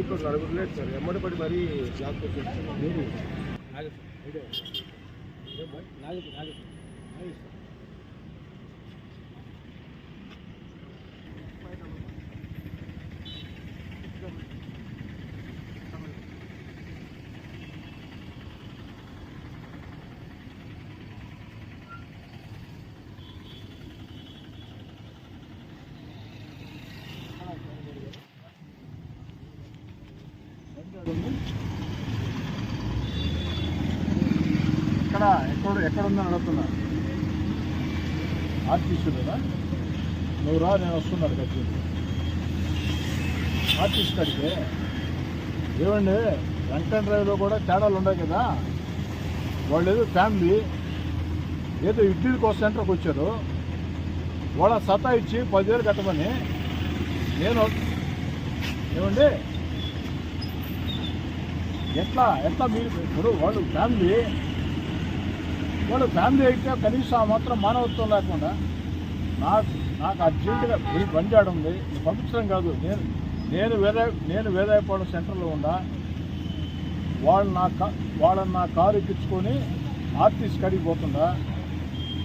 ఇప్పుడు నడుగులేదు సార్ ఎమ్మడి పడి మరీ జాబ్ వచ్చేస్తుంది ఎక్కడ ఎక్కడ ఎక్కడ ఉందని అడుగుతున్నా ఆర్టీసీ నువ్వు రా నేను వస్తున్నాడు కదా ఆర్టీసీ కడితే ఏమండి వెంకట డ్రైవ్లో కూడా తేడాలు ఉన్నాయి కదా? వాళ్ళు ఏదో ఫ్యామిలీ ఏదో ఇడ్లీ కోసం సెంటర్కి వచ్చారు. వాళ్ళ సతా ఇచ్చి పదివేలు కట్టమని నేను ఏమండి? ఎట్లా ఎట్లా మీరు ఇప్పుడు వాళ్ళు ఫ్యామిలీ వాళ్ళు ఫ్యామిలీ అయితే కనీసం ఆ మాత్రం మానవత్వం లేకుండా నాకు నాకు అర్జెంటుగా ఈ బంజాడు ఉంది. పంపించడం కాదు. నేను నేను వేరే నేను వేదాయపాడు సెంటర్లో ఉండా వాళ్ళు నా వాళ్ళని నా కారు ఎక్కించుకొని ఆర్టీసీ కడిగి పోతుందా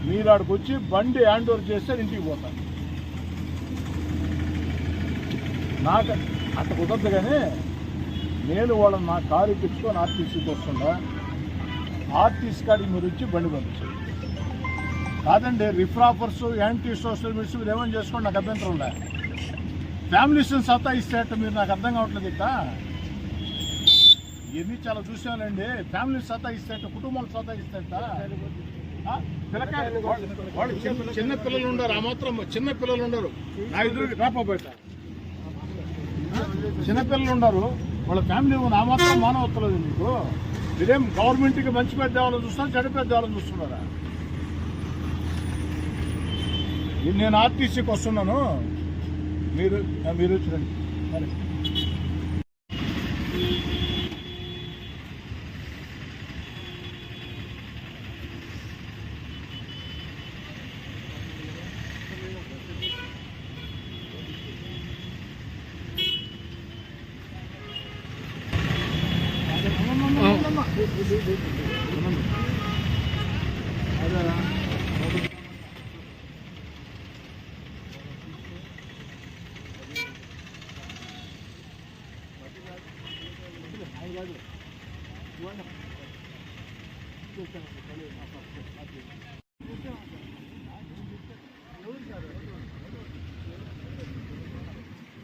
మీరు ఆడికి వచ్చి బండి హ్యాండ్ ఓవర్ చేస్తే ఇంటికి పోతాను నాకు అట్ట కుదరదు కానీ నేను వాళ్ళని నా కారు ఎక్కించుకొని ఆర్టీసీకి వస్తుండా ఆర్టీసీ కాడికి మీరు వచ్చి బండి పంపించండి. కాదండి రిఫ్రాఫర్స్ యాంటీ సోషల్ మీడియా మీరు ఏమని చేసుకోండి నాకు అభ్యంతరం లే. ఫ్యామిలీస్ సత్తా ఇస్తే మీరు నాకు అర్థం కావట్లేదు ఇక ఇవన్నీ చాలా చూసానండి ఫ్యామిలీ సత్తా ఇస్తే కుటుంబాలు సత్తా ఇస్తే పిల్లకాయలు వాళ్ళు- వాళ్ళు చిన్న- పిల్లలు ఉండరు ఆ మాత్రం చిన్న పిల్లలు ఉండరు. నా ఎదురు రాపబోయట చిన్నపిల్లలు ఉన్నారు వాళ్ళ ఫ్యామిలీ ఆ మాత్రం మానవత్వం లేదు మీకు మీరేం గవర్నమెంట్కి మంచి పెద్ద వాళ్ళని చూస్తున్నారు చెడు పెద్ద వాళ్ళని చూస్తున్నారా నేను ఆర్టీసీకి వస్తున్నాను మీరు మీరు చూడండి మరి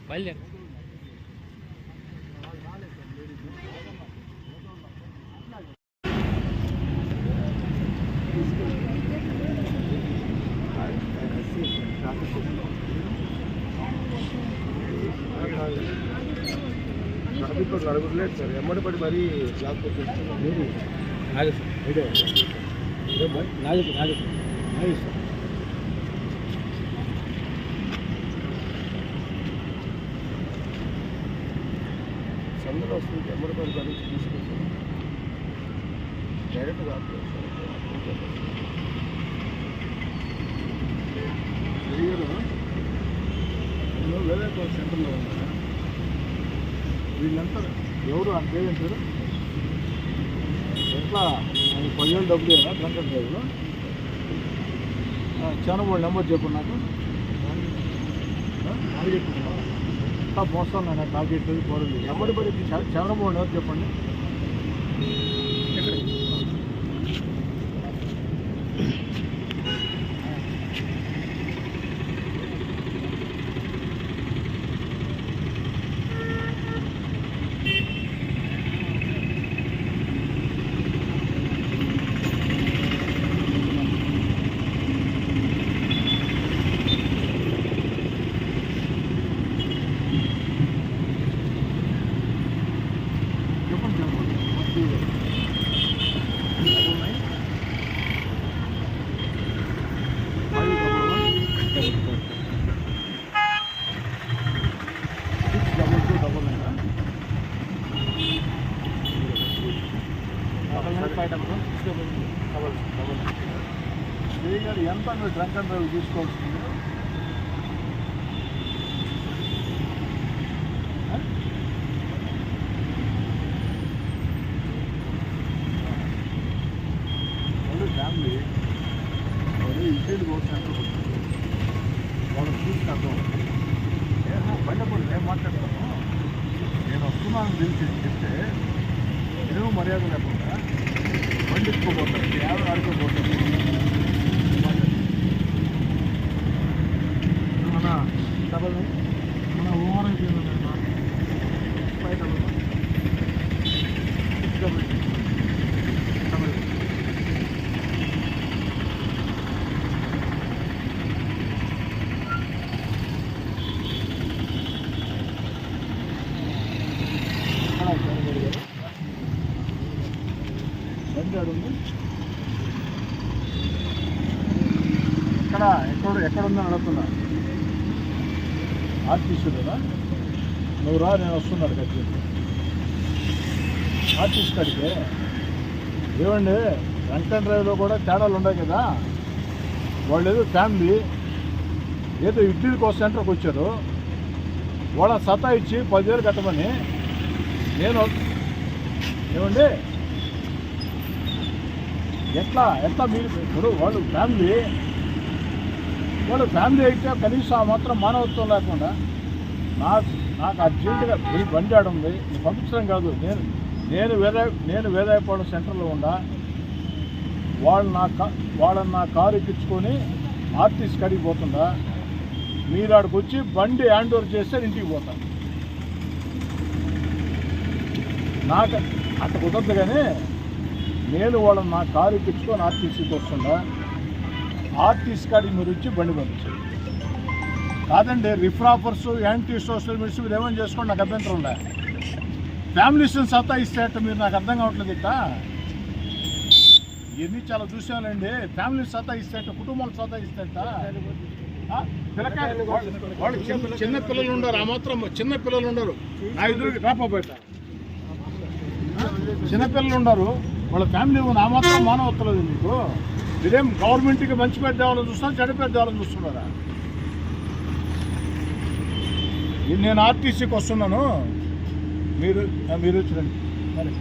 Vale. ఇప్పుడు నడుగులేదు సార్. ఎమ్మడి పడి మరీ జాబ్ వచ్చేస్తుంది సందులో వస్తుంది ఎమ్మడి పడి మరీ తీసుకొచ్చాను డైరెక్ట్ వేరే ఒక సెంటర్లో ఉన్నా వీళ్ళంతా ఎవరు పేరెంటారు ఎట్లా? ఆయన పదివేలు డబ్బులేనా డ్రంకర్ డ్రైవ్లో చాలా వాళ్ళ నెంబర్ చెప్పు నాకు. ఎంత మోసం నేను టార్గెట్ పోలేదు ఎమ్మడి పడి చంద్రబాబు ఎవరు చెప్పండి చెప్పండి. రాయడం విజయ్ గారు ఎంత మీరు డ్రంక్ అండ్ డ్రైవ్ తీసుకోవాల్సింది ఫ్యామిలీ వాళ్ళు ఇంటి రోడ్ సెంటర్ వాళ్ళు చూస్తాను నేను బయటపడి ఏం మాట్లాడతాను నేను వస్తున్నాను తెలిసి చెప్తే విలువ మర్యాద లేకుండా బండి ఎత్తుకోబోతారు ఎవరు ఆడుకోబోతారు మన డబల్ మన ఓవర్ అయిపోయింది five double six double double ఎక్కడ ఉంటారు మీరు గారు? బండి ఆడుంది ఎక్కడ ఎక్కడ ఎక్కడ ఉందని అడుగుతున్నా. ఆర్టీసీలోనా నువ్వు రా నేను వస్తున్నాడు కట్టి ఆర్టీసీ కడితే ఏమండి వెంకట డ్రైవ్లో కూడా తేడాలు ఉన్నాయి కదా? వాళ్ళు ఏదో ఫ్యామిలీ ఏదో ఇడ్లీ కోసం సెంటర్కి వచ్చారు. వాళ్ళ సతా ఇచ్చి పదివేలు కట్టమని నేను ఏమండి? ఎట్లా ఎట్లా మీరు ఇప్పుడు వాళ్ళు ఫ్యామిలీ వాళ్ళు ఫ్యామిలీ అయితే కనీసం ఆ మాత్రం మానవత్వం లేకుండా నాకు నాకు అర్జెంటుగా పోయి బండి ఆడ ఉంది. పంపించడం కాదు. నేను నేను వేరే నేను వేదాయపాడు సెంటర్లో ఉండా. వాళ్ళు నా కా వాళ్ళని నా కారు ఎక్కించుకొని ఆర్టీసీ కడిగి పోతుండా. మీరు ఆడికి వచ్చి బండి హ్యాండ్ ఓవర్ చేస్తే ఇంటికి పోతాను నాకు అట్ట కుదరదు కానీ నేను వాళ్ళని నా కారు ఎక్కించుకొని ఆర్టీసీకి వస్తుండా. ఆర్టీసీ కాడికి మీరు వచ్చి బండి పంపించారు కాదండి రిఫ్రాఫర్స్ యాంటీ సోషల్ మీడియా మీరు ఏమైనా చేసుకోండి నాకు అభ్యంతరం ఉందా ఫ్యామిలీస్ని సత్తా ఇస్తే మీరు నాకు అర్థం కావట్లేదు ఇట్ట? ఇవన్నీ చాలా చూసానండి ఫ్యామిలీ సత్తా ఇస్తే కుటుంబాలు సత్తా ఇస్తే? పిల్లకాయలు వాళ్ళు- చిన్న పిల్లలు ఉండరు ఆ మాత్రం చిన్న పిల్లలు ఉండరు. నా ఎదురు రాపబోయట చిన్నపిల్లలు ఉన్నారు వాళ్ళ ఫ్యామిలీ ఉంది ఆ మాత్రం మానవత్తలేదు మీకు మీరేం గవర్నమెంట్కి మంచి పెద్ద తేవాలని చూస్తున్నారు చెడు పేరు చూస్తున్నారా? ఇది నేను ఆర్టీసీకి వస్తున్నాను. మీరు మీరు చూడండి. మరి